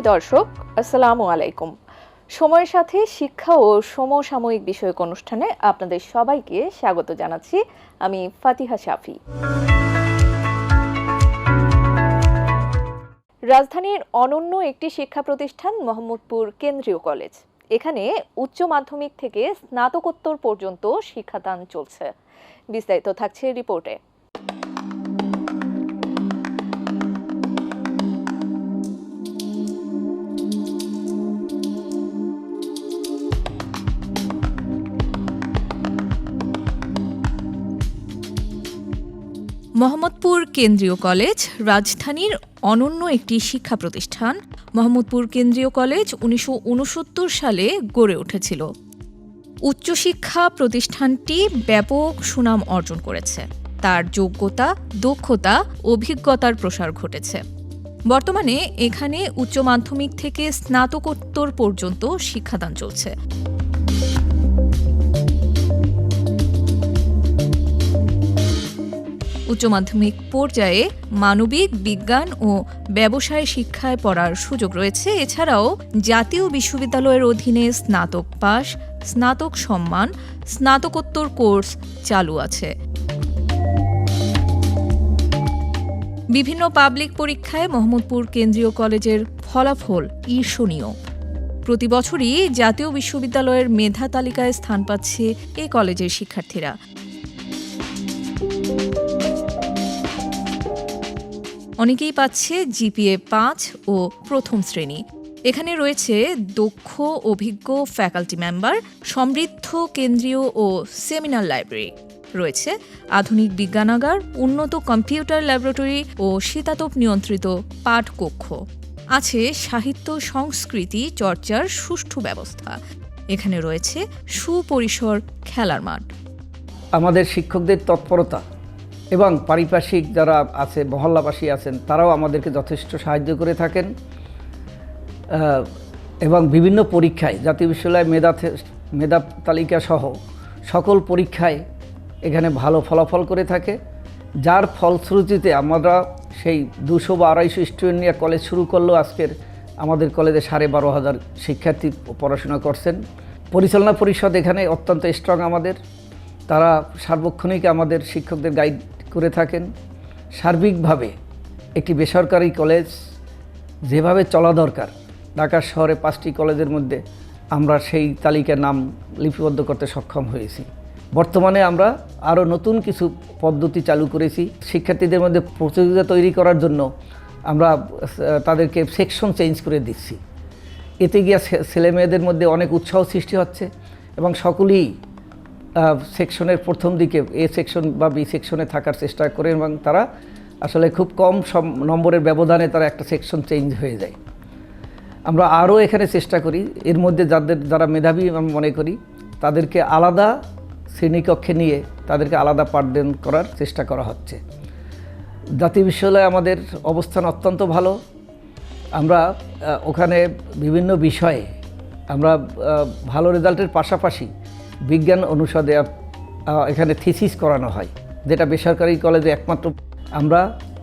সুধী দর্শক, আসসালামু আলাইকুম। সময়ের সাথে শিক্ষা ও সমসাময়িক বিষয়ক অনুষ্ঠানে আপনাদের সবাইকে স্বাগত জানাচ্ছি। আমি ফাতিহা শাফি। রাজধানীর অনন্য একটি শিক্ষা প্রতিষ্ঠান মোহাম্মদপুর কেন্দ্রীয় কলেজ। এখানে উচ্চ মাধ্যমিক থেকে স্নাতকোত্তর পর্যন্ত শিক্ষাদান চলছে। বিস্তারিত থাকছে রিপোর্টে। মোহাম্মদপুর কেন্দ্রীয় কলেজ রাজধানীর অনন্য একটি শিক্ষা প্রতিষ্ঠান মোহাম্মদপুর কেন্দ্রীয় কলেজ উনিশশো উনসত্তর সালে গড়ে উঠেছিল। উচ্চশিক্ষা প্রতিষ্ঠানটি ব্যাপক সুনাম অর্জন করেছে। তার যোগ্যতা, দক্ষতা, অভিজ্ঞতার প্রসার ঘটেছে। বর্তমানে এখানে উচ্চ মাধ্যমিক থেকে স্নাতকোত্তর পর্যন্ত শিক্ষাদান চলছে। উচ্চ মাধ্যমিক পর্যায়ে মানবিক বিজ্ঞান ও ব্যবসায় শিক্ষায় পড়ার সুযোগ রয়েছে। এছাড়াও জাতীয় বিশ্ববিদ্যালয়ের অধীনে স্নাতক পাশ, স্নাতক সম্মান, স্নাতকোত্তর কোর্স চালু আছে। বিভিন্ন পাবলিক পরীক্ষায় মোহাম্মদপুর কেন্দ্রীয় কলেজের ফলাফল ঈর্ষণীয়। প্রতি বছরই জাতীয় বিশ্ববিদ্যালয়ের মেধা তালিকায় স্থান পাচ্ছে এ কলেজের শিক্ষার্থীরা। অনেকেই পাচ্ছে জিপিএ পাঁচ ও প্রথম শ্রেণি। এখানে রয়েছে দক্ষ, অভিজ্ঞ ফ্যাকাল্টি মেম্বার, সমৃদ্ধ কেন্দ্রীয় ও সেমিনার লাইব্রেরি। রয়েছে আধুনিক বিজ্ঞানাগার, উন্নত কম্পিউটার ল্যাবরেটরি ও শীতাতপ নিয়ন্ত্রিত পাঠকক্ষ। আছে সাহিত্য, সংস্কৃতি চর্চার সুষ্ঠু ব্যবস্থা। এখানে রয়েছে সুপরিসর খেলার মাঠ। আমাদের শিক্ষকদের তৎপরতা এবং পারিপার্শ্বিক যারা আছে, মহল্লাবাসী আছেন, তারাও আমাদেরকে যথেষ্ট সাহায্য করে থাকেন। এবং বিভিন্ন পরীক্ষায়, জাতীয় বিশ্ববিদ্যালয় মেধা মেধা তালিকা সহ সকল পরীক্ষায় এখানে ভালো ফলাফল করে থাকে। যার ফলশ্রুতিতে আমরা সেই দুশো বা আড়াইশো স্টুডেন্ট নিয়ে কলেজ শুরু করলেও আজকের আমাদের কলেজে সাড়ে বারো হাজার শিক্ষার্থী পড়াশোনা করছেন। পরিচালনা পরিষদ এখানে অত্যন্ত স্ট্রং আমাদের। তারা সার্বক্ষণিক আমাদের শিক্ষকদের গাইড করে থাকেন, সার্বিকভাবে একটি বেসরকারি কলেজ যেভাবে চলা দরকার, ঢাকা শহরে পাঁচটি কলেজের মধ্যে আমরা সেই তালিকার নাম লিপিবদ্ধ করতে সক্ষম হয়েছি। বর্তমানে আমরা আরও নতুন কিছু পদ্ধতি চালু করেছি। শিক্ষার্থীদের মধ্যে প্রতিযোগিতা তৈরি করার জন্য আমরা তাদেরকে সেকশন চেঞ্জ করে দিচ্ছি। এতে গিয়ে ছে- ছেলে মেয়েদের মধ্যে অনেক উৎসাহ সৃষ্টি হচ্ছে এবং সকলেই সেকশনের প্রথম দিকে এ সেকশন বা বি সেকশনে থাকার চেষ্টা করে এবং তারা আসলে খুব কম নম্বরের ব্যবধানে তারা একটা সেকশন চেঞ্জ হয়ে যায়। আমরা আরও এখানে চেষ্টা করি, এর মধ্যে যাদের, যারা মেধাবী আমি মনে করি, তাদেরকে আলাদা শ্রেণীকক্ষে নিয়ে তাদেরকে আলাদা পাঠদান করার চেষ্টা করা হচ্ছে। জাতীয় বিশ্ববিদ্যালয়ে আমাদের অবস্থান অত্যন্ত ভালো। আমরা ওখানে বিভিন্ন বিষয়ে আমরা ভালো রেজাল্টের পাশাপাশি বিজ্ঞান অনুষদে এখানে থিসিস করানো হয়, যেটা বেসরকারি কলেজে একমাত্র। আমরা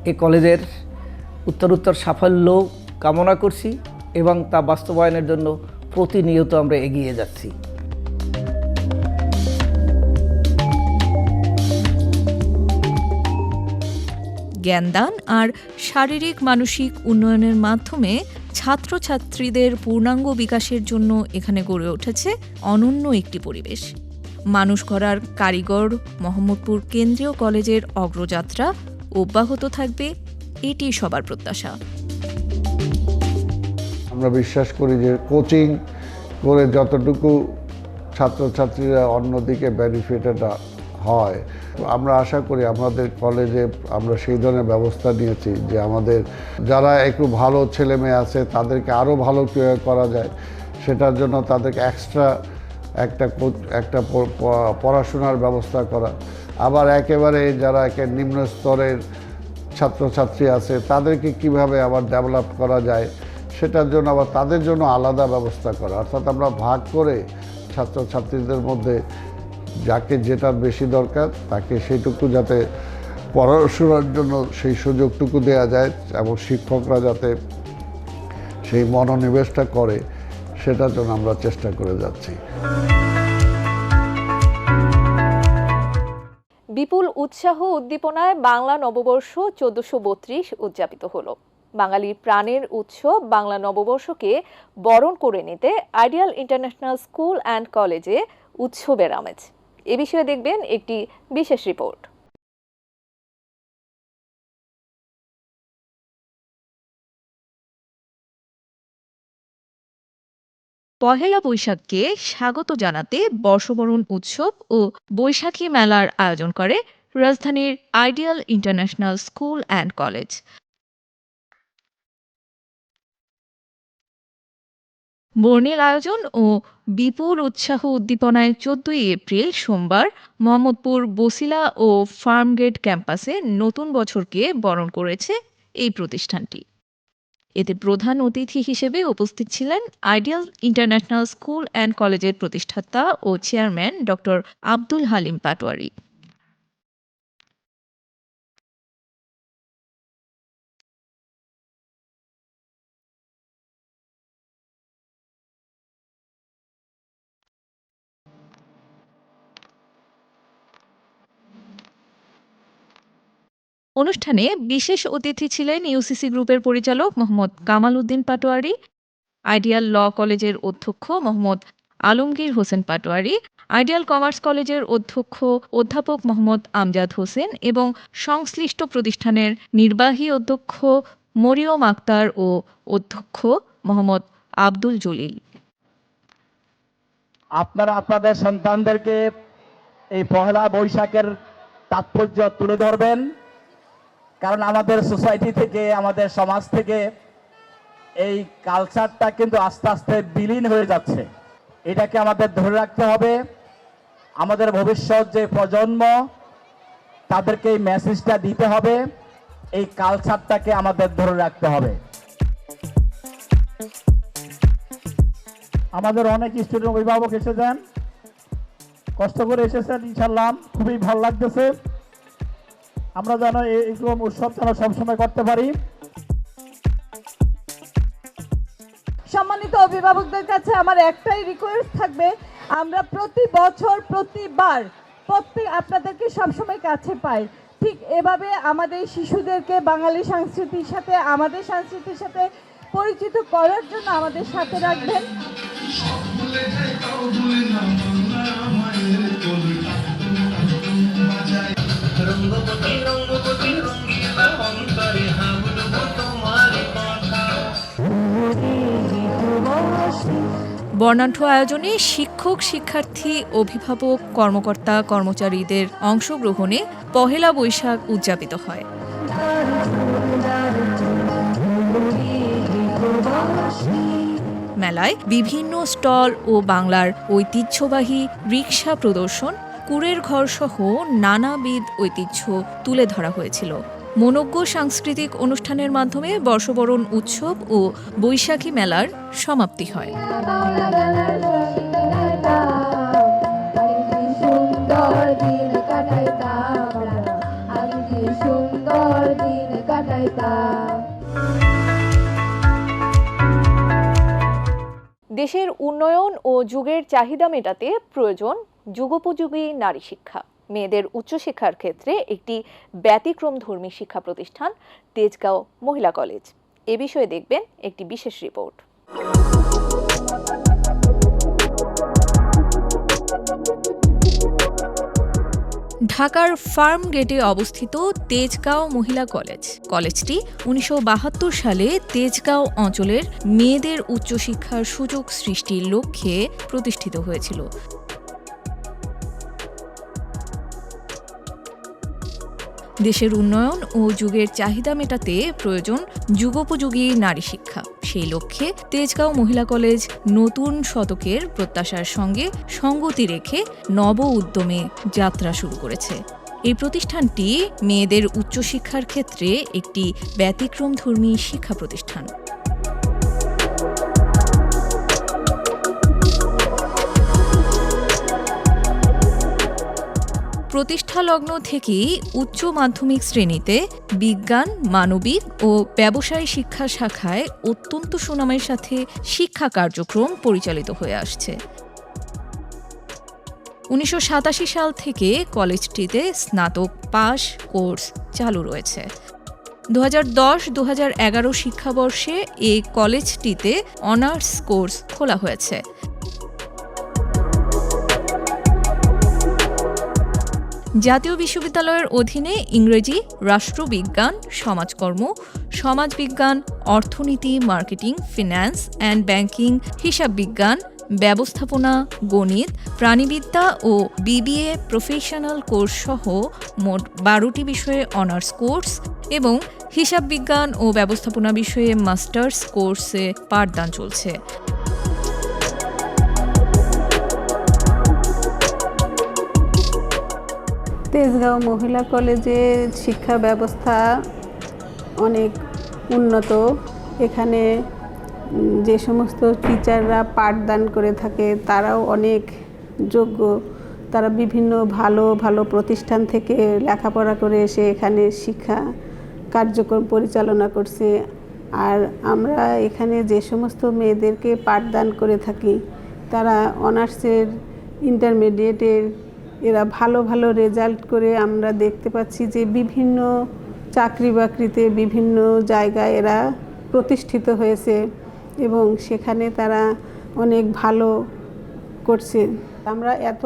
এ কলেজের উত্তরোত্তর সাফল্য কামনা করছি এবং তা বাস্তবায়নের জন্য প্রতিনিয়ত আমরা এগিয়ে যাচ্ছি। জ্ঞানদান আর শারীরিক মানসিক উন্নয়নের মাধ্যমে ছাত্রছাত্রীদের পূর্ণাঙ্গ বিকাশের জন্য এখানে গড়ে উঠেছে অনন্য একটি পরিবেশ। মানুষ করার কারিগর, মোহাম্মদপুর কেন্দ্রীয় কলেজের অগ্রযাত্রা অব্যাহত থাকবে, এটি সবার প্রত্যাশা। আমরা বিশ্বাস করি যে কোচিং করে যতটুকু ছাত্রছাত্রীরা অন্যদিকে বেনিফিটেড হয়। আমরা আশা করি আমাদের কলেজে আমরা সেই ধরনের ব্যবস্থা নিয়েছি যে আমাদের যারা একটু ভালো ছেলে মেয়ে আছে, তাদেরকে আরও ভালো কীভাবে করা যায়। সেটার জন্য তাদেরকে এক্সট্রা একটা একটা পড়াশোনার ব্যবস্থা করা। আবার একেবারে যারা একে নিম্ন স্তরের ছাত্রছাত্রী আছে, তাদেরকে কীভাবে আবার ডেভেলপ করা যায়, সেটার জন্য আবার তাদের জন্য আলাদা ব্যবস্থা করা। অর্থাৎ আমরা ভাগ করে ছাত্রছাত্রীদের মধ্যে যাকে যেটা বেশি দরকার, তাকে সেইটুকু যাতে পড়াশোনার জন্য সেই সুযোগটুকু দেওয়া যায় এবং শিক্ষকরা যাতে সেই মনোনিবেশটা করে, সেটার জন্য আমরা চেষ্টা করে যাচ্ছি। বিপুল উৎসাহ উদ্দীপনায় বাংলা নববর্ষ চোদ্দশো বত্রিশ উদযাপিত হলো। বাঙালির প্রাণের উৎসব বাংলা নববর্ষকে বরণ করে নিতে আইডিয়াল ইন্টারন্যাশনাল স্কুল অ্যান্ড কলেজে উৎসবের আমেজ। এ বিষয়ে দেখবেন একটি বিশেষ রিপোর্ট। পহেলা বৈশাখকে স্বাগত জানাতে বর্ষবরণ উৎসব ও বৈশাখী মেলার আয়োজন করে রাজধানীর Ideal International School and College. বর্ণিল আয়োজন ও বিপুল উৎসাহ উদ্দীপনায় চোদ্দই এপ্রিল সোমবার মোহাম্মদপুর বসিলা ও ফার্মগেট ক্যাম্পাসে নতুন বছরকে বরণ করেছে এই প্রতিষ্ঠানটি। এতে প্রধান অতিথি হিসেবে উপস্থিত ছিলেন আইডিয়াল ইন্টারন্যাশনাল স্কুল অ্যান্ড কলেজের প্রতিষ্ঠাতা ও চেয়ারম্যান ডক্টর আব্দুল হালিম পাটোয়ারি। অনুষ্ঠানে বিশেষ অতিথি ছিলেন ইউসিসি গ্রুপের পরিচালক মোহাম্মদ কামাল উদ্দিন পাটোয়ারি, আইডিয়াল ল কলেজের অধ্যক্ষ মোহাম্মদ আলমগীর হোসেন পাটোয়ারি, আইডিয়াল কমার্স কলেজের অধ্যক্ষ অধ্যাপক মোহাম্মদ আমজাদ হোসেন এবং সংশ্লিষ্ট প্রতিষ্ঠানের নির্বাহী অধ্যক্ষ মরিয়ম আক্তার ও অধ্যক্ষ মোহাম্মদ আব্দুল জলিল। আপনারা আপনাদের সন্তানদেরকে এই পহেলা বৈশাখের তাৎপর্য তুলে ধরবেন। কারণ আমাদের সোসাইটি থেকে, আমাদের সমাজ থেকে এই কালচারটা কিন্তু আস্তে আস্তে বিলীন হয়ে যাচ্ছে। এটাকে আমাদের ধরে রাখতে হবে। আমাদের ভবিষ্যৎ যে প্রজন্ম, তাদেরকে এই মেসেজটা দিতে হবে। এই কালচারটাকে আমাদের ধরে রাখতে হবে। আমাদের অনেক স্টুডেন্ট অভিভাবক এসেছেন। কষ্ট করে এসেছেন ইনশাল্লাহ খুবই ভালো লাগতেছে। আমরা যেন এরকম উৎসব যেন সবসময় করতে পারি। সম্মানিত অভিভাবকদের কাছে আমার একটাই রিকোয়েস্ট থাকবে, আমরা প্রতি বছর, প্রতিবার প্রত্যেক আপনাদেরকে সবসময় কাছে পাই। ঠিক এভাবে আমাদের শিশুদেরকে বাঙালি সংস্কৃতির সাথে, আমাদের সংস্কৃতির সাথে পরিচিত করার জন্য আমাদের সাথে রাখবেন। বর্ণাঢ্য আয়োজনে শিক্ষক, শিক্ষার্থী, অভিভাবক, কর্মকর্তা, কর্মচারীদের অংশগ্রহণে পহেলা বৈশাখ উদযাপিত হয়। মেলায় বিভিন্ন স্টল ও বাংলার ঐতিহ্যবাহী রিক্সা প্রদর্শন কুড়ের ঘর সহ নানাবিধ ঐতিহ্য তুলে ধরা হয়েছিল। মনোজ্ঞ সাংস্কৃতিক অনুষ্ঠানের মাধ্যমে বর্ষবরণ উৎসব ও বৈশাখী মেলার সমাপ্তি হয়। দেশের উন্নয়ন ও যুগের চাহিদা মেটাতে প্রয়োজন যুগোপযোগী নারী শিক্ষা। মেয়েদের উচ্চশিক্ষার ক্ষেত্রে একটি ব্যতিক্রমধর্মী শিক্ষা প্রতিষ্ঠান তেজগাঁও মহিলা কলেজ। এ বিষয়ে দেখবেন একটি বিশেষ রিপোর্ট। ঢাকার ফার্ম গেটে অবস্থিত তেজগাঁও মহিলা কলেজ। কলেজটি উনিশশো বাহাত্তর সালে তেজগাঁও অঞ্চলের মেয়েদের উচ্চশিক্ষার সুযোগ সৃষ্টির লক্ষ্যে প্রতিষ্ঠিত হয়েছিল। দেশের উন্নয়ন ও যুগের চাহিদা মেটাতে প্রয়োজন যুগোপযোগী নারী শিক্ষা। সেই লক্ষ্যে তেজগাঁও মহিলা কলেজ নতুন শতকের প্রত্যাশার সঙ্গে সঙ্গতি রেখে নব উদ্যমে যাত্রা শুরু করেছে। এই প্রতিষ্ঠানটি মেয়েদের উচ্চশিক্ষার ক্ষেত্রে একটি ব্যতিক্রমধর্মী শিক্ষা প্রতিষ্ঠান। প্রতিষ্ঠা লগ্ন থেকেই উচ্চ মাধ্যমিক শ্রেণীতে বিজ্ঞান, মানবিক ও ব্যবসায় শিক্ষা শাখায় অত্যন্ত সুনামের সাথে শিক্ষা কার্যক্রম পরিচালিত হয়ে আসছে। উনিশশো সাতাশি সাল থেকে কলেজটিতে স্নাতক পাস কোর্স চালু রয়েছে। দু হাজার দশ দু হাজার শিক্ষাবর্ষে এই কলেজটিতে অনার্স কোর্স খোলা হয়েছে। জাতীয় বিশ্ববিদ্যালয়ের অধীনে ইংরেজি, রাষ্ট্রবিজ্ঞান, সমাজকর্ম, সমাজবিজ্ঞান, অর্থনীতি, মার্কেটিং, ফিন্যান্স অ্যান্ড ব্যাংকিং হিসাব বিজ্ঞান ব্যবস্থাপনা, গণিত, প্রাণীবিদ্যা ও বিবিএ প্রফেশনাল কোর্স সহ মোট বারোটি বিষয়ে অনার্স কোর্স এবং হিসাব বিজ্ঞান ও ব্যবস্থাপনা বিষয়ে মাস্টার্স কোর্সে পাঠদান চলছে। তেজগাঁও মহিলা কলেজে শিক্ষা ব্যবস্থা অনেক উন্নত। এখানে যে সমস্ত টিচাররা পাঠদান করে থাকে, তারাও অনেক যোগ্য। তারা বিভিন্ন ভালো ভালো প্রতিষ্ঠান থেকে লেখাপড়া করে এসে এখানে শিক্ষা কার্যক্রম পরিচালনা করছে। আর আমরা এখানে যে সমস্ত মেয়েদেরকে পাঠদান করে থাকি, তারা অনার্সের, ইন্টারমিডিয়েটের এরা ভালো ভালো রেজাল্ট করে আমরা দেখতে পাচ্ছি যে বিভিন্ন চাকরি বাকরিতে বিভিন্ন জায়গায় এরা প্রতিষ্ঠিত হয়েছে এবং সেখানে তারা অনেক ভালো করছে। আমরা এত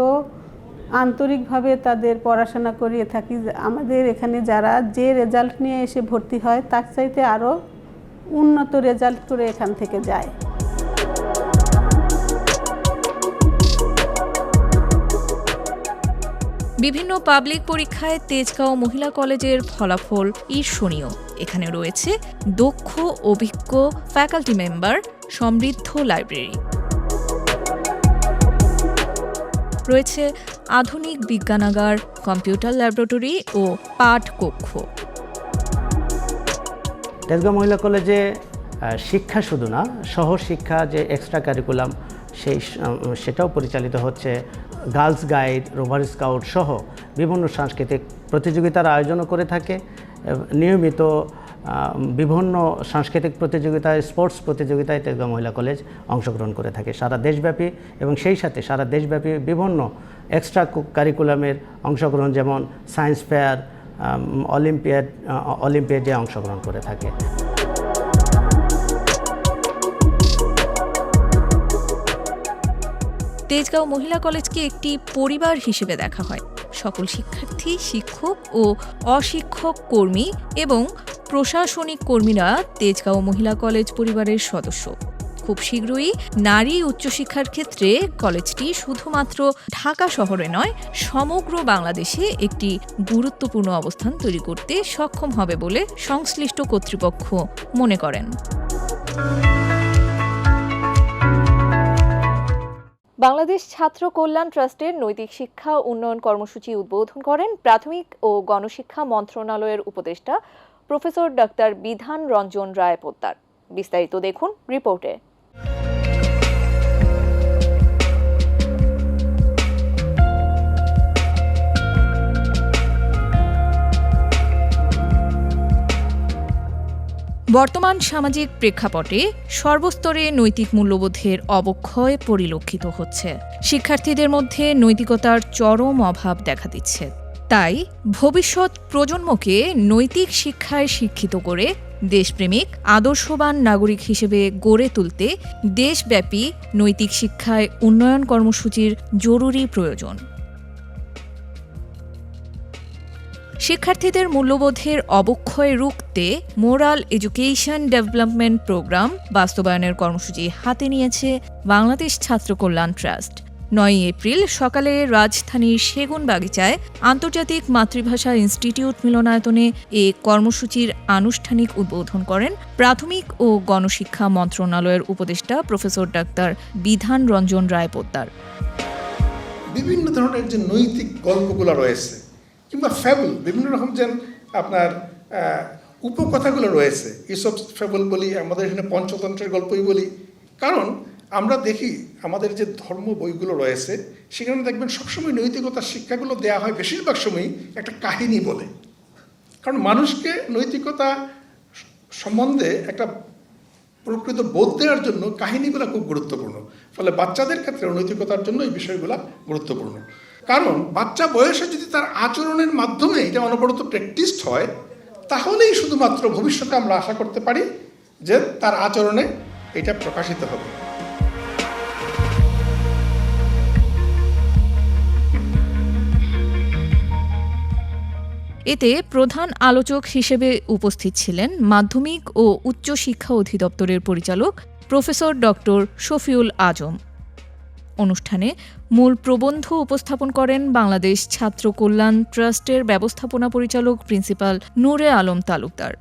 আন্তরিকভাবে তাদের পড়াশোনা করিয়ে থাকি আমাদের এখানে যারা যে রেজাল্ট নিয়ে এসে ভর্তি হয়, তার চাইতে আরও উন্নত রেজাল্ট করে এখান থেকে যায়। বিভিন্ন পাবলিক পরীক্ষায় তেজগাঁও মহিলা কলেজের ফলাফল ঈর্ষণীয়। এখানে রয়েছে দক্ষ, অভিজ্ঞ ফ্যাকাল্টি মেম্বার সমৃদ্ধ লাইব্রেরি রয়েছে আধুনিক বিজ্ঞানাগার কম্পিউটার ল্যাবরেটরি ও পাঠ কক্ষ তেজগাঁও মহিলা কলেজে শিক্ষা শুধু না সহ শিক্ষা যে এক্সট্রা কারিকুলাম সেই সেটাও পরিচালিত হচ্ছে গার্লস গাইড, রোভার স্কাউট সহ বিভিন্ন সাংস্কৃতিক প্রতিযোগিতার আয়োজনও করে থাকে। নিয়মিত বিভিন্ন সাংস্কৃতিক প্রতিযোগিতায়, স্পোর্টস প্রতিযোগিতায় তেজগাঁও মহিলা কলেজ অংশগ্রহণ করে থাকে। সারা দেশব্যাপী এবং সেই সাথে সারা দেশব্যাপী বিভিন্ন এক্সট্রা কারিকুলামের অংশগ্রহণ যেমন সায়েন্স ফেয়ার অলিম্পিয়াড অলিম্পিয়াডে অংশগ্রহণ করে থাকে। তেজগাঁও মহিলা কলেজকে একটি পরিবার হিসেবে দেখা হয়। সকল শিক্ষার্থী, শিক্ষক ও অশিক্ষক কর্মী এবং প্রশাসনিক কর্মীরা তেজগাঁও মহিলা কলেজ পরিবারের সদস্য। খুব শীঘ্রই নারী উচ্চশিক্ষার ক্ষেত্রে কলেজটি শুধুমাত্র ঢাকা শহরে নয়, সমগ্র বাংলাদেশে একটি গুরুত্বপূর্ণ অবস্থান তৈরি করতে সক্ষম হবে বলে সংশ্লিষ্ট কর্তৃপক্ষ মনে করেন। বাংলাদেশ ছাত্র কল্যাণ ট্রাস্টের নৈতিক শিক্ষা উন্নয়ন কর্মসূচি উদ্বোধন করেন প্রাথমিক ও গণশিক্ষা মন্ত্রণালয়ের উপদেষ্টা প্রফেসর ডাক্তার বিধান রঞ্জন রায় পোদ্দার বিস্তারিত দেখুন রিপোর্টে। বর্তমান সামাজিক প্রেক্ষাপটে সর্বস্তরে নৈতিক মূল্যবোধের অবক্ষয় পরিলক্ষিত হচ্ছে। শিক্ষার্থীদের মধ্যে নৈতিকতার চরম অভাব দেখা দিচ্ছে। তাই ভবিষ্যৎ প্রজন্মকে নৈতিক শিক্ষায় শিক্ষিত করে দেশপ্রেমিক, আদর্শবান নাগরিক হিসেবে গড়ে তুলতে দেশব্যাপী নৈতিক শিক্ষায় উন্নয়ন কর্মসূচির জরুরি প্রয়োজন। শিক্ষার্থীদের মূল্যবোধের অবক্ষয় রুখতে মোরাল এডুকেশন ডেভেলপমেন্ট প্রোগ্রাম বাস্তবায়নের কর্মসূচি হাতে নিয়েছে বাংলাদেশ ছাত্র কল্যাণ ট্রাস্ট। নয় এপ্রিল সকালে রাজধানীর সেগুন বাগিচায় আন্তর্জাতিক মাতৃভাষা ইনস্টিটিউট মিলনায়তনে এ কর্মসূচির আনুষ্ঠানিক উদ্বোধন করেন প্রাথমিক ও গণশিক্ষা মন্ত্রণালয়ের উপদেষ্টা প্রফেসর ডাক্তার বিধান রঞ্জন রায় পোদ্দার বিভিন্ন ধরনের যে নৈতিক গল্পগুলো রয়েছে কিংবা ফ্যাবল বিভিন্ন রকম যেন আপনার উপকথাগুলো রয়েছে। এসব ফ্যাবল বলি, আমাদের এখানে পঞ্চতন্ত্রের গল্পই বলি। কারণ আমরা দেখি, আমাদের যে ধর্ম বইগুলো রয়েছে, সেখানে দেখবেন সবসময় নৈতিকতার শিক্ষাগুলো দেওয়া হয় বেশিরভাগ সময়ই একটা কাহিনী বলে। কারণ মানুষকে নৈতিকতা সম্বন্ধে একটা প্রকৃত বোধ দেওয়ার জন্য কাহিনীগুলো খুব গুরুত্বপূর্ণ। ফলে বাচ্চাদের ক্ষেত্রে নৈতিকতার জন্য এই বিষয়গুলো গুরুত্বপূর্ণ। কারণ বাচ্চা বয়সে যদি তার আচরণের মাধ্যমে এটা অনবরত প্র্যাকটিস হয়, তাহলেই শুধুমাত্র ভবিষ্যতে আমরা আশা করতে পারি যে তার আচরণে এটা প্রকাশিত হবে। এতে প্রধান আলোচক হিসেবে উপস্থিত ছিলেন মাধ্যমিক ও উচ্চ শিক্ষা অধিদপ্তরের পরিচালক প্রফেসর ডক্টর শফিউল আজম। অনুষ্ঠানে মূল প্রবন্ধ উপস্থাপন করেন বাংলাদেশ ছাত্র কল্যাণ ট্রাস্টের ব্যবস্থাপনা পরিচালক প্রিন্সিপাল নূরে আলম তালুকদার।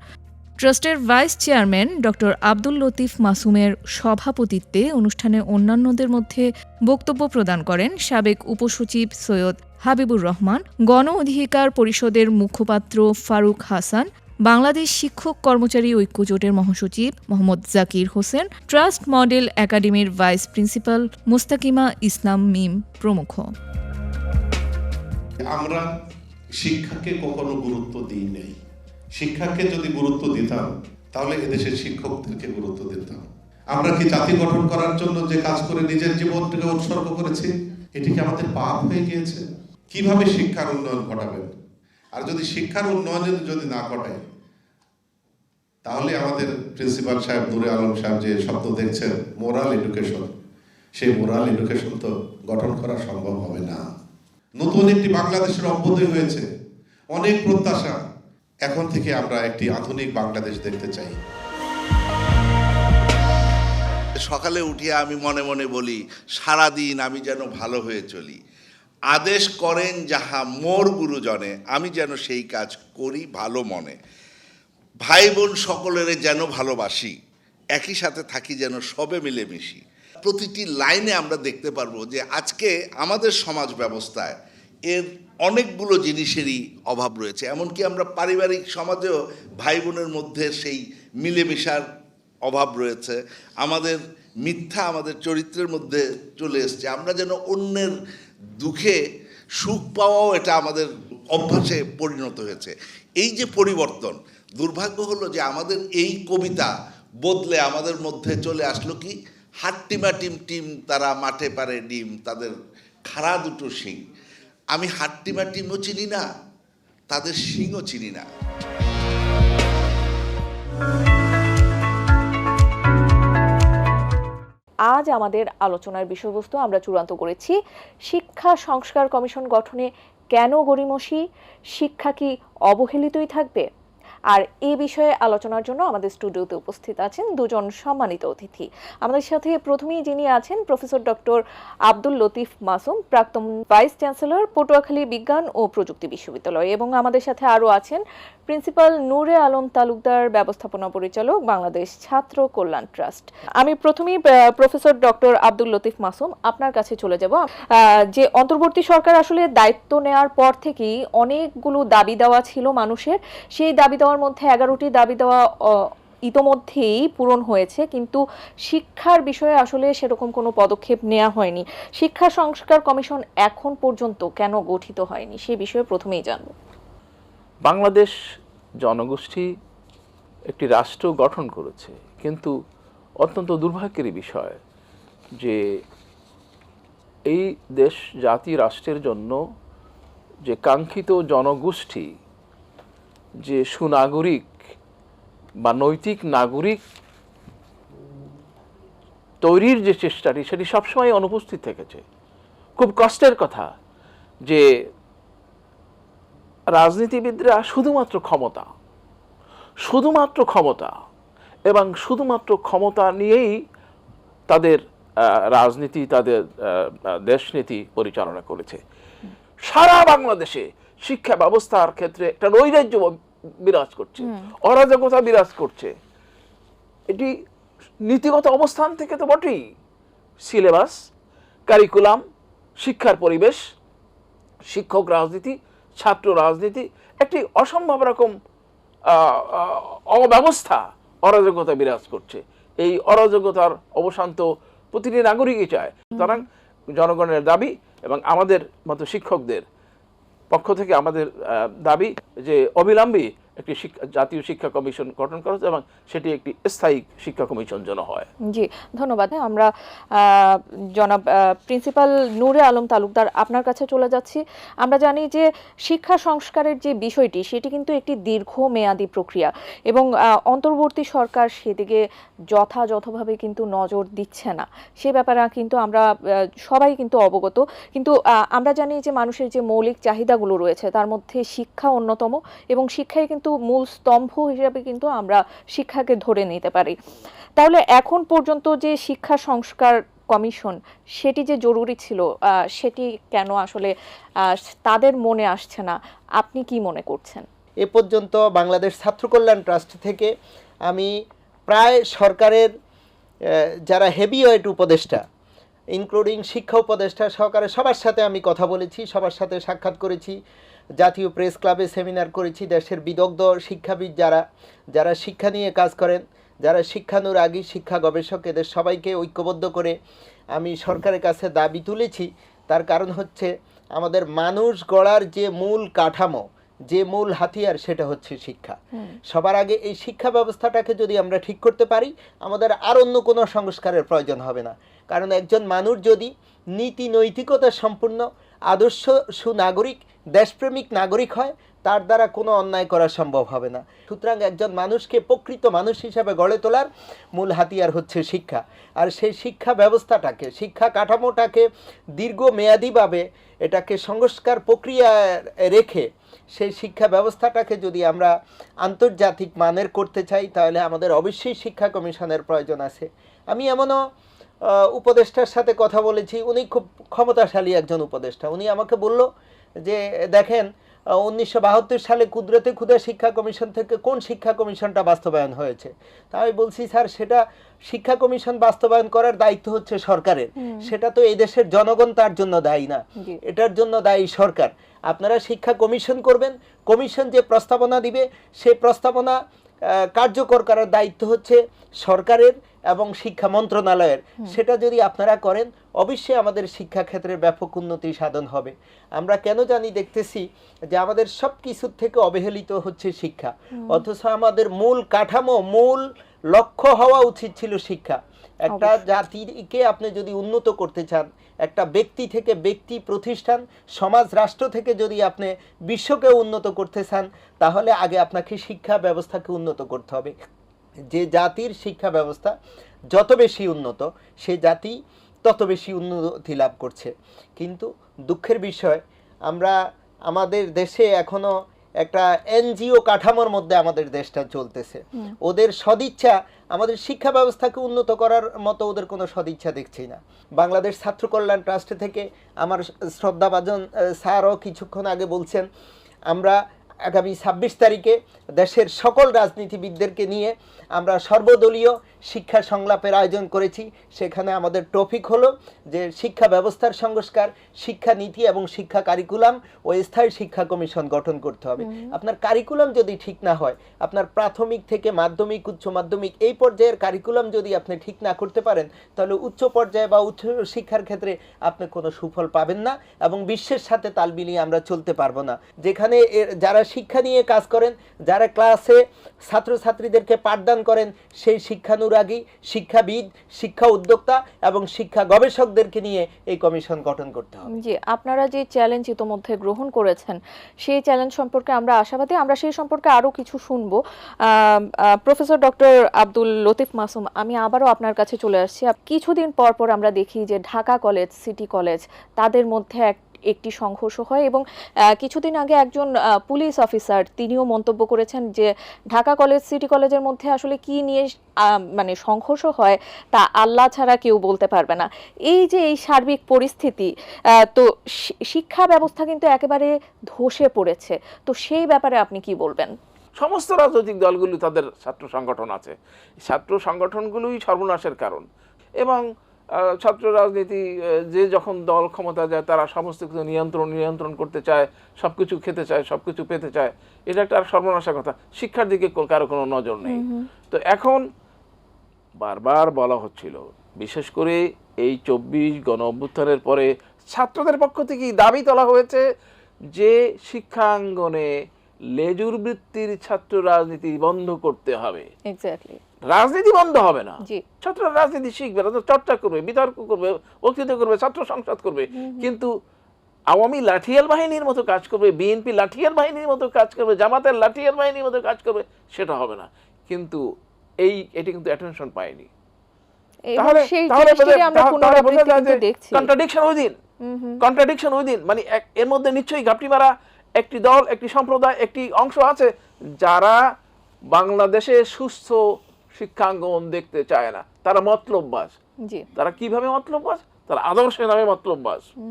ট্রাস্টের vice chairman doctor Abdul Latif মাসুমের সভাপতিত্বে অনুষ্ঠানে অন্যান্যদের মধ্যে বক্তব্য প্রদান করেন সাবেক উপসচিব সৈয়দ হাবিবুর রহমান, গণ অধিকার পরিষদের মুখপাত্র ফারুক হাসান বাংলাদেশ শিক্ষক কর্মচারী ঐক্যজোটের মহাসচিব মোহাম্মদ জাকির হোসেন, ট্রাস্ট মডেল একাডেমির ভাইস প্রিন্সিপাল মুস্তাকিমা ইসলাম মিম প্রমুখ। আমরা শিক্ষাকে কখনো গুরুত্ব দিই নাই। শিক্ষাকে যদি গুরুত্ব দিতাম, তাহলে এদেশের শিক্ষকদেরকে গুরুত্ব দিতাম। আমরা কি জাতি গঠন করার জন্য যে কাজ করে নিজের জীবনটাকে উৎসর্গ করেছি, এটি কি আমাদের পাপ হয়ে গিয়েছে? কীভাবে শিক্ষার উন্নয়ন ঘটাবেন? আর যদি শিক্ষার উন্নয়ন যদি না ঘটায় তাহলে আমাদের প্রিন্সিপাল সাহেব, নুরে আলম সাহেব যে শব্দ দেখছেন মোরাল এডুকেশন সেই মোরাল এডুকেশন তো গঠন করা সম্ভব হবে না। নতুন একটি বাংলাদেশের অভ্যুদয় হয়েছে। অনেক প্রত্যাশা এখন থেকে আমরা একটি আধুনিক বাংলাদেশ দেখতে চাই। সকালে উঠিয়া আমি মনে মনে বলি, সারাদিন আমি যেন ভালো হয়ে চলি। আদেশ করেন যাহা মোর গুরুজনে, আমি যেন সেই কাজ করি ভালো মনে। ভাই বোন সকলের যেন ভালোবাসি, একই সাথে থাকি যেন সবে মিলেমিশি। প্রতিটি লাইনে আমরা দেখতে পারব যে আজকে আমাদের সমাজ ব্যবস্থায় এর অনেকগুলো জিনিসেরই অভাব রয়েছে। এমনকি আমরা পারিবারিক সমাজেও ভাই বোনের মধ্যে সেই মিলেমিশার অভাব রয়েছে। আমাদের মিথ্যা, আমাদের চরিত্রের মধ্যে চলে এসছে। আমরা যেন অন্যের দুঃখে সুখ পাওয়াও এটা আমাদের অভ্যাসে পরিণত হয়েছে। এই যে পরিবর্তন, দুর্ভাগ্য হলো যে আমাদের এই কবিতা বদলে আমাদের মধ্যে চলে আসলো কি? হাট্টিমা টিম টিম তারা মাঠে পারে ডিম, তাদের খাড়া দুটো শিং। আমি হাট্টিমা টিমও চিনি না, তাদের শিংও চিনি না। আজ আমাদের আলোচনার বিষয়বস্তু আমরা চূড়ান্ত করেছি। শিক্ষা সংস্কার কমিশন গঠনে কেন গড়িমসি? শিক্ষা কি অবহেলিতই থাকবে? আর এ বিষয়ে আলোচনার জন্য আমাদের স্টুডিওতে উপস্থিত আছেন দুজন সম্মানিত অতিথি। আমাদের সাথে প্রথমেই যিনি আছেন প্রফেসর ডক্টর আব্দুল লতিফ মাসুম, প্রাক্তন ভাইস চ্যান্সেলর, পটুয়াখালী বিজ্ঞান ও প্রযুক্তি বিশ্ববিদ্যালয়। এবং আমাদের সাথে আরও আছেন প্রিন্সিপাল নূরে আলম তালুকদার, ব্যবস্থাপনা পরিচালক বাংলাদেশ ছাত্র কল্যাণ ট্রাস্ট। আমি প্রথমেই প্রফেসর ডক্টর আব্দুল লতিফ মাসুম আপনার কাছে চলে যাব। যে অন্তর্বর্তী সরকার আসলে দায়িত্ব নেওয়ার পর থেকেই অনেকগুলো দাবি দেওয়া ছিল মানুষের। সেই দাবি দেওয়ার মধ্যে এগারোটি দাবি দেওয়া ইতোমধ্যেই পূরণ হয়েছে। কিন্তু শিক্ষার বিষয়ে আসলে সেরকম কোনো পদক্ষেপ নেওয়া হয়নি। শিক্ষা সংস্কার কমিশন এখন পর্যন্ত কেন গঠিত হয়নি? সে বিষয়ে প্রথমেই জানব। বাংলাদেশ জনগোষ্ঠী একটি রাষ্ট্র গঠন করেছে। কিন্তু অত্যন্ত দুর্ভাগ্যের বিষয় যে এই দেশ জাতি রাষ্ট্রের জন্য যে কাঙ্ক্ষিত জনগোষ্ঠী, যে সুনাগরিক বা নৈতিক নাগরিক তৈরির যে চেষ্টাটি, সেটি সবসময় অনুপস্থিত থেকেছে। খুব কষ্টের কথা যে রাজনীতিবিদরা শুধুমাত্র ক্ষমতা শুধুমাত্র ক্ষমতা এবং শুধুমাত্র ক্ষমতা নিয়েই তাদের রাজনীতি তাদের দেশনীতি পরিচালনা করেছে। সারা বাংলাদেশে শিক্ষা ব্যবস্থার ক্ষেত্রে একটা নৈরাজ্য বিরাজ করছে। অরাজকতা বিরাজ করছে। এটি নীতিগত অবস্থান থেকে তো বটেই। সিলেবাস কারিকুলাম শিক্ষার পরিবেশ শিক্ষক রাজনীতি ছাত্র রাজনীতি একটি অসম্ভব রকম অব্যবস্থা অরাজকতা বিরাজ করছে। এই অরাজকতার অবসান তো প্রতিটি নাগরিকই চায়। সুতরাং জনগণের দাবি এবং আমাদের মতো শিক্ষকদের পক্ষ থেকে আমাদের দাবি যে অবিলম্বে একটি জাতীয় শিক্ষা কমিশন গঠন করা এবং সেটি একটি স্থায়ী শিক্ষা কমিশন যেন হয়। জি, ধন্যবাদ। আমরা জনাব প্রিন্সিপাল নূরে আলম তালুকদার আপনার কাছে চলে যাচ্ছি। আমরা জানি যে শিক্ষা সংস্কারের যে বিষয়টি, সেটি কিন্তু একটি দীর্ঘমেয়াদী প্রক্রিয়া এবং অন্তর্বর্তী সরকার সেদিকে যথাযথভাবে কিন্তু নজর দিচ্ছে না। সে ব্যাপারে কিন্তু আমরা সবাই কিন্তু অবগত। কিন্তু আমরা জানি যে মানুষের যে মৌলিক চাহিদাগুলো রয়েছে, তার মধ্যে শিক্ষা অন্যতম এবং শিক্ষাই কিন্তু মূল স্তম্ভ হিসেবে কিন্তু আমরা শিক্ষাকে ধরে নিতে পারি। তাহলে এখন পর্যন্ত যে শিক্ষা সংস্কার কমিশন, সেটি যে জরুরি ছিল সেটি কেন আসলে তাদের মনে আসছে না? আপনি কি মনে করছেন? এ পর্যন্ত বাংলাদেশ ছাত্র কল্যাণ ট্রাস্ট থেকে আমি প্রায় সরকারের যারা হেভিওয়েট উপদেষ্টা, ইনক্লুডিং শিক্ষা উপদেষ্টা, সহকারে সবার সাথে আমি কথা বলেছি, সবার সাথে সাক্ষাৎ করেছি। জাতীয় প্রেস ক্লাবে সেমিনার করেছি দেশের বিদগ্ধ শিক্ষাবিদ যারা যারা শিক্ষা নিয়ে কাজ করেন যারা শিক্ষানুরাগী শিক্ষা গবেষক এদের সবাইকে ঐক্যবদ্ধ করে আমি সরকারের কাছে দাবি তুলেছি। তার কারণ হচ্ছে আমাদের মানুষ গড়ার যে মূল কাঠামো যে মূল হাতিয়ার সেটা হচ্ছে শিক্ষা। সবার আগে এই শিক্ষা ব্যবস্থাটাকে যদি আমরা ঠিক করতে পারি আমাদের আর অন্য কোনো সংস্কারের প্রয়োজন হবে না। কারণ একজন মানুষ যদি নীতি নৈতিকতা সম্পূর্ণ আদর্শ সুনাগরিক দেশপ্রেমিক নাগরিক হয়, তার দ্বারা কোনো অন্যায় করা সম্ভব হবে না। সুতরাং একজন মানুষকে প্রকৃত মানুষ হিসাবে গড়ে তোলার মূল হাতিয়ার হচ্ছে শিক্ষা। আর সেই শিক্ষা ব্যবস্থাটাকে, শিক্ষা কাঠামোটাকে দীর্ঘমেয়াদীভাবে এটাকে সংস্কার প্রক্রিয়া রেখে সেই শিক্ষা ব্যবস্থাটাকে যদি আমরা আন্তর্জাতিক মানের করতে চাই, তাহলে আমাদের অবশ্যই শিক্ষা কমিশনের প্রয়োজন আছে। আমি এমনও উপদেষ্টার সাথে কথা বলেছি। উনি খুব ক্ষমতাশালী একজন উপদেষ্টা। উনি আমাকে বলল যে দেখেন উনিশশো বাহাত্তর সালে কুদরতে ক্ষুদা শিক্ষা কমিশন থেকে কোন শিক্ষা কমিশনটা বাস্তবায়ন হয়েছে? তা আমি বলছি স্যার সেটা শিক্ষা কমিশন বাস্তবায়ন করার দায়িত্ব হচ্ছে সরকারের। সেটা তো এই দেশের জনগণ তার জন্য দায়ী না। এটার জন্য দায়ী সরকার। আপনারা শিক্ষা কমিশন করবেন। কমিশন যে প্রস্তাবনা দিবে সেই প্রস্তাবনা কার্যকর করার দায়িত্ব হচ্ছে সরকারের এবং শিক্ষা মন্ত্রণালয়ের। সেটা যদি আপনারা করেন অবশ্যই আমাদের শিক্ষাক্ষেত্রে ব্যাপক উন্নতি সাধন হবে। আমরা কেন জানি দেখতেছি যে আমাদের সব কিছুর থেকে অবহেলিত হচ্ছে শিক্ষা। অথচ আমাদের মূল কাঠামো মূল লক্ষ্য হওয়া উচিত ছিল শিক্ষা। একটা জাতিকে আপনি যদি উন্নত করতে চান একটা ব্যক্তি থেকে ব্যক্তি প্রতিষ্ঠান সমাজ রাষ্ট্র থেকে যদি আপনি বিশ্বকে উন্নত করতে চান তাহলে আগে আপনাকে শিক্ষা ব্যবস্থাকে উন্নত করতে হবে। যে জাতির শিক্ষা ব্যবস্থা যত বেশি উন্নত সে জাতি তত বেশি উন্নতি লাভ করছে। কিন্তু দুঃখের বিষয় আমরা আমাদের দেশে এখনও একটা এনজিও কাঠামোর মধ্যে আমাদের দেশটা চলতেছে। ওদের সদিচ্ছা আমাদের শিক্ষা ব্যবস্থাকে উন্নত করার মতো ওদের কোনো সদিচ্ছা দেখছি না। বাংলাদেশ ছাত্র কল্যাণ ট্রাস্ট থেকে আমার শ্রদ্ধাভাজন স্যারও কিছুক্ষণ আগে বলছেন আমরা আগামী ছাব্বিশ তারিখে দেশের সকল রাজনীতিবিদদেরকে নিয়ে আমরা সর্বদলীয় শিক্ষা সংলাপের আয়োজন করেছি। সেখানে আমাদের টপিক হলো যে শিক্ষা ব্যবস্থার সংস্কার শিক্ষা নীতি এবং শিক্ষা কারিকুলাম ও স্থায়ী শিক্ষা কমিশন গঠন করতে হবে। আপনার কারিকুলাম যদি ঠিক না হয় আপনার প্রাথমিক থেকে মাধ্যমিক উচ্চ মাধ্যমিক এই পর্যায়ের কারিকুলাম যদি আপনি ঠিক না করতে পারেন তাহলে উচ্চ পর্যায়ে বা উচ্চ শিক্ষার ক্ষেত্রে আপনি কোনো সুফল পাবেন না এবং বিশ্বের সাথে তাল মিলিয়ে আমরা চলতে পারব না। যেখানে এর- যারা শিক্ষা নিয়ে কাজ করেন, যারা ক্লাসে ছাত্রছাত্রীদেরকে পাঠদান করেন, সেই শিক্ষানুরাগী, শিক্ষাবিদ, শিক্ষা উদ্যোক্তা এবং শিক্ষা গবেষকদেরকে নিয়ে এই কমিশন গঠন করতে হবে। জি, আপনারা যে চ্যালেঞ্জ ইতোমধ্যে গ্রহণ করেছেন, সেই চ্যালেঞ্জ সম্পর্কে আমরা আশাবাদী, আমরা সেই সম্পর্কে আরও কিছু শুনব। প্রফেসর ডক্টর আব্দুল লতিফ মাসুম, আমি আবারও আপনার কাছে চলে আসছি। কিছুদিন পর পর আমরা দেখি যে ঢাকা কলেজ সিটি কলেজ তাদের মধ্যে এক একটি সংঘর্ষ হয় এবং কিছুদিন আগে একজন পুলিশ অফিসার তিনিও মন্তব্য করেছেন যে ঢাকা কলেজ, সিটি কলেজের মধ্যে আসলে কি নিয়ে মানে সংঘর্ষ হয় তা আল্লাহ ছাড়া কেউ বলতে পারবে না। এই যে এই সার্বিক পরিস্থিতি তো শিক্ষা ব্যবস্থা কিন্তু একেবারে ধসে পড়েছে। তো সেই ব্যাপারে আপনি কি বলবেন? সমস্ত রাজনৈতিক দলগুলি তাদের ছাত্র সংগঠন আছে। ছাত্র সংগঠনগুলোই সর্বনাশের কারণ। এবং ছাত্র রাজনীতি যে যখন দল ক্ষমতা যায় তারা সমস্ত কিছু নিয়ন্ত্রণ নিয়ন্ত্রণ করতে চায় সব কিছু খেতে চায় সব কিছু পেতে চায়। এটা একটা সর্বনাশের কথা। শিক্ষার দিকে কারও কোনো নজর নেই। তো এখন বারবার বলা হচ্ছিল বিশেষ করে এই চব্বিশ গণ অভ্যুত্থানের পরে ছাত্রদের পক্ষ থেকেই দাবি তোলা হয়েছে যে শিক্ষাঙ্গনে লেজুর বৃত্তির ছাত্র রাজনীতি বন্ধ করতে হবে। এক্স্যাক্টলি রাজনীতি বন্ধ হবে না। জি। ছাত্ররা রাজনীতি শিখবে চর্চা করবে বিতর্ক করবে বক্তৃতা করবে ছাত্র সংসদ করবে। কিন্তু আওয়ামী লাঠিয়াল বাহিনীর মতো কাজ করবে বিএনপি লাঠিয়াল বাহিনীর মতো কাজ করবে জামাতের লাঠিয়াল বাহিনীর মতো কাজ করবে সেটা হবে না। কিন্তু এই এটি কিন্তু অ্যাটেনশন পায়নি। কন্ট্রাডিকশন উইদিন কন্ট্রাডিকশন উইদিন মানে এর মধ্যে নিশ্চয়ই ঘাপটি মারা একটি দল একটি সম্প্রদায় একটি অংশ আছে যারা বাংলাদেশে সুস্থ শিক্ষাঙ্গন দেখতে চায় না। তারা মতলববাজ। জি। তারা কীভাবে মতলববাজ? তারা নামে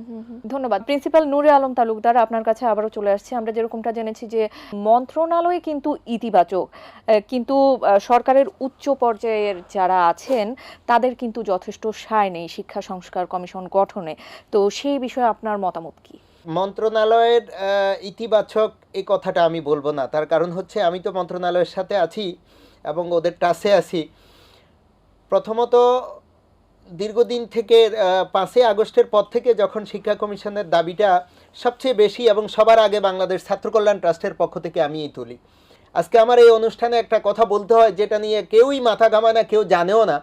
হুম। ধন্যবাদ। প্রিন্সিপাল নূরে আলম তালুকদার আপনার কাছে আবারও চলে আসছে। আমরা যেরকমটা জেনেছি যে মন্ত্রণালয় কিন্তু ইতিবাচক। কিন্তু সরকারের উচ্চ পর্যায়ের যারা আছেন তাদের কিন্তু যথেষ্ট সায় নেই শিক্ষা সংস্কার কমিশন গঠনে। তো সেই বিষয়ে আপনার মতামত কি? মন্ত্রণালয়ের ইতিবাচক এই কথাটা আমি বলব না। তার কারণ হচ্ছে আমি তো মন্ত্রণালয়ের সাথে আছি। এবং ওদের টাসে আছি প্রথমত দীর্ঘদিন থেকে পাঁচই আগস্টের পর থেকে যখন শিক্ষা কমিশনের দাবিটা সবচেয়ে বেশি এবং সবার আগে বাংলাদেশ ছাত্র কল্যাণ ট্রাস্টের পক্ষ থেকে আমিই তুলি। আজকে আমার এই অনুষ্ঠানে একটা কথা বলতে হয় যেটা নিয়ে কেউই মাথা ঘামায় না কেউ জানেও না।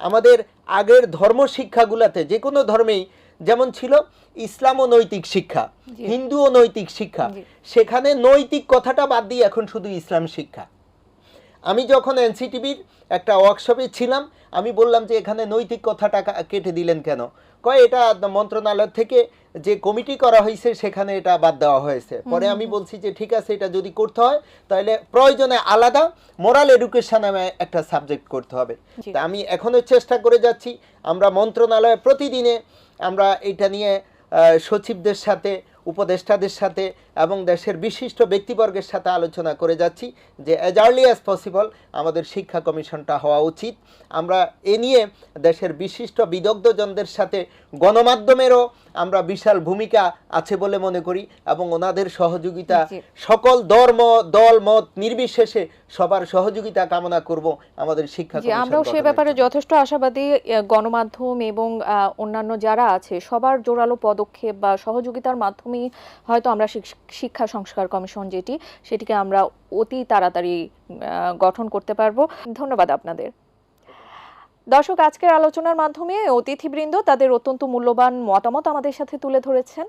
আমাদের আগের ধর্ম শিক্ষাগুলোতে যে কোনো ধর্মেই যেমন ছিল ইসলাম ও নৈতিক শিক্ষা হিন্দু ও নৈতিক শিক্ষা। সেখানে নৈতিক কথাটা বাদ দিয়ে এখন শুধু ইসলাম শিক্ষা। আমি যখন এনসিটিভির একটা ওয়ার্কশপে ছিলাম আমি বললাম যে এখানে নৈতিক কথাটা কেটে দিলেন কেন? কয় এটা মন্ত্রণালয় থেকে যে কমিটি করা হয়েছে সেখানে এটা বাদ দেওয়া হয়েছে। পরে আমি বলছি যে ঠিক আছে এটা যদি করতে হয় তাহলে প্রয়োজনে আলাদা মোরাল এডুকেশন একটা সাবজেক্ট করতে হবে। তা আমি এখনও চেষ্টা করে যাচ্ছি। আমরা মন্ত্রণালয়ে প্রতিদিনে আমরা এটা নিয়ে সচিবদের সাথে উপদেষ্টাদের সাথে এবং দেশের বিশিষ্ট ব্যক্তিবর্গের সাথে আলোচনা করে যাচ্ছি যে অ্যাজ আর্লি অ্যাজ পসিবল আমাদের শিক্ষা কমিশনটা হওয়া উচিত। আমরা এ নিয়ে দেশের বিশিষ্ট বিদগ্ধজনদের সাথে গণমাধ্যমেরও আমরা বিশাল ভূমিকা আছে বলে মনে করি এবং ওনাদের সহযোগিতা সকল ধর্ম দল মত নির্বিশেষে সবার সহযোগিতা কামনা করব আমাদের শিক্ষা আমরাও সে ব্যাপারে যথেষ্ট আশাবাদী গণমাধ্যম এবং অন্যান্য যারা আছে সবার জোরালো পদক্ষেপ বা সহযোগিতার মাধ্যমেই হয়তো আমরা শিক- শিক্ষা সংস্কার কমিশন যেটি সেটিকে আমরা অতি তাড়াতাড়ি গঠন করতে পারব। ধন্যবাদ আপনাদের। দর্শক, আজকের আলোচনার মাধ্যমে অতিথিবৃন্দ তাদের অত্যন্ত মূল্যবান মতামত আমাদের সাথে তুলে ধরেছেন।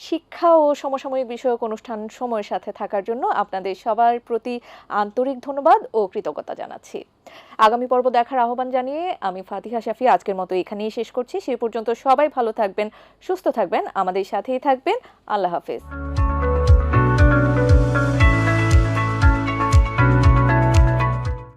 শিক্ষা ও সমসাময়িক বিষয়ক অনুষ্ঠান সময়ের সাথে থাকার জন্য আপনাদের সবার প্রতি আন্তরিক ধন্যবাদ ও কৃতজ্ঞতা জানাচ্ছি। আগামী পর্ব দেখার আহ্বান জানিয়ে আমি ফাতিহা শাফি আজকের মতো এখানেই শেষ করছি। সে পর্যন্ত সবাই ভালো থাকবেন, সুস্থ থাকবেন, আমাদের সাথেই থাকবেন। আল্লাহ হাফেজ।